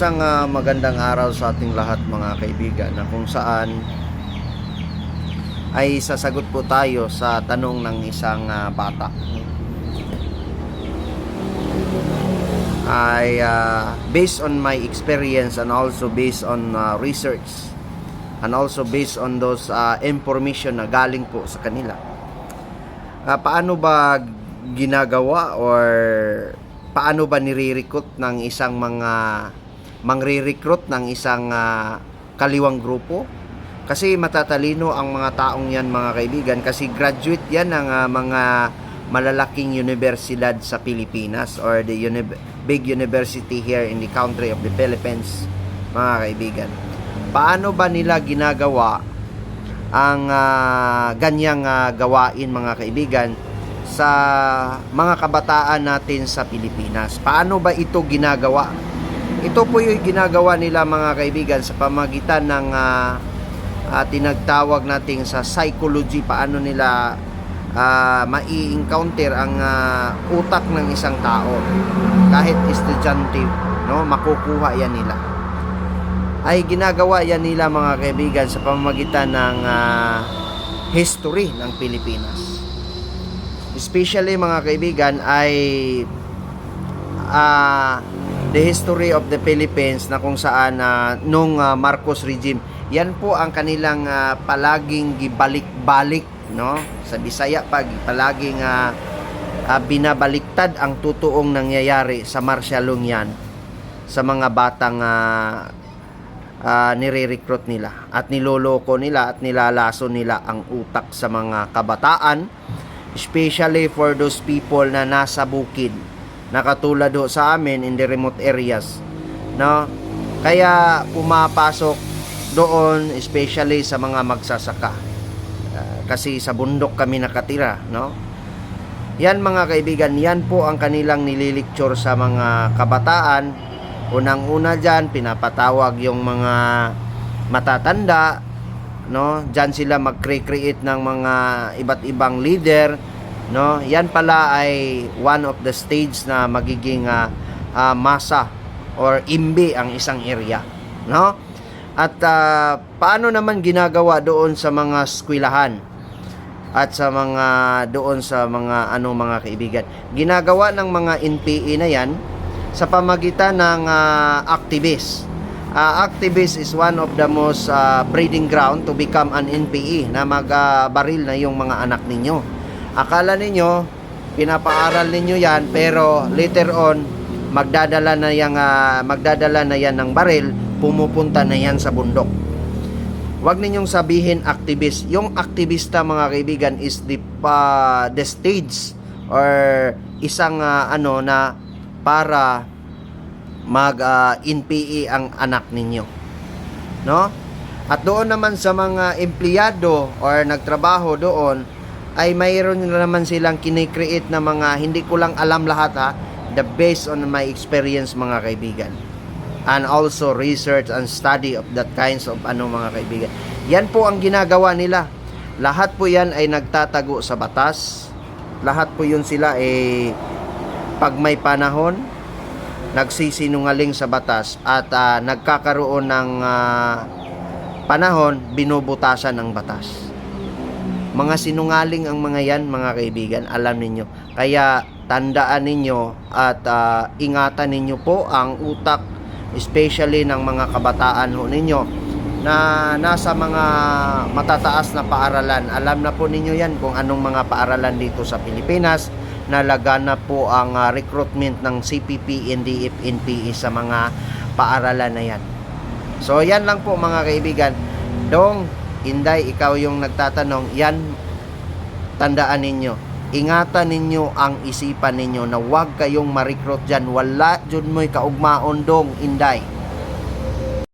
Isang ah, magandang araw sa ating lahat mga kaibigan na kung saan ay sasagot po tayo sa tanong ng isang ah, bata. Ay ah, based on my experience and also based on ah, research and also based on those ah, information na galing po sa kanila. Ah, paano ba ginagawa or paano ba nire-recruit ng isang mga mangre-recruit ng isang ah, kaliwang grupo? Kasi matatalino ang mga taong yan mga kaibigan kasi graduate yan ng ah, mga malalaking universidad sa Pilipinas or the uni- big university here in the country of the Philippines mga kaibigan. Paano ba nila ginagawa ang ah, ganyang ah, gawain mga kaibigan sa mga kabataan natin sa Pilipinas. Paano ba ito ginagawa? Ito po yung ginagawa nila mga kaibigan sa pamagitan ng ah, ah, tinagtawag nating sa psychology. Paano nila ah, mai-encounter ang ah, utak ng isang tao. Kahit estudyante, no, makukuha yan nila ay ginagawa yan nila mga kaibigan sa pamamagitan ng ah, history ng Pilipinas. Especially mga kaibigan ay ah, the history of the Philippines na kung saan ah, nung ah, Marcos regime. Yan po ang kanilang ah, palaging gibalik-balik no? Sa Bisaya pag palaging ah, ah, binabaliktad ang totoong nangyayari sa marsyalong yan sa mga batang ah, ah, nire-recruit nila at niloloko nila at nilalaso nila ang utak sa mga kabataan especially for those people na nasa bukid na katulad ho sa amin in the remote areas no? Kaya pumapasok doon especially sa mga magsasaka. Ah, kasi sa bundok kami nakatira no? Yan mga kaibigan yan po ang kanilang nililikture sa mga kabataan. Unang-una dyan pinapatawag yung mga matatanda no? Diyan sila mag-create ng mga iba't ibang leader no? Yan pala ay one of the stage na magiging ah, ah, masa or imbi ang isang area. No? At ah, paano naman ginagawa doon sa mga eskwelahan at sa mga doon sa mga ano mga kaibigan? Ginagawa ng mga NPE na yan sa pamagitan ng ah, activist. Ah, activist is one of the most ah, breeding ground to become an NPE na magbaril na yung mga anak ninyo. Akala ninyo, pinapaaral ninyo yan, pero later on, magdadala na yang ah, magdadala na yan ng baril, pumupunta na yan sa bundok. Huwag ninyong sabihin activist. Yung aktivista mga kaibigan is the pa the stage or isang ah, ano na para mag ah, NPE ang anak ninyo. No? At doon naman sa mga empleyado or nagtrabaho doon ay mayroon na naman silang kinikreate na mga hindi ko lang alam lahat ha the based on my experience mga kaibigan. And also research and study of that kinds of ano mga kaibigan. Yan po ang ginagawa nila. Lahat po yan ay nagtatago sa batas. Lahat po yun sila eh pag may panahon nagsisinungaling sa batas at ah, nagkakaroon ng ah, panahon binubutasan ng batas mga sinungaling ang mga yan mga kaibigan alam ninyo. Kaya tandaan ninyo at ah, ingatan ninyo po ang utak especially ng mga kabataan ho ninyo na nasa mga matataas na paaralan. Alam na po ninyo yan kung anong mga paaralan dito sa Pilipinas. Na laganap po ang ah, recruitment ng CPP, NDF, NPE sa mga paaralan na yan. So yan lang po mga kaibigan. Dong Inday, ikaw yung nagtatanong, yan, tandaan ninyo. Ingatan ninyo ang isipan ninyo na huwag kayong ma-recruit dyan. Wala dyan mo'y kaugmaon dong, Inday.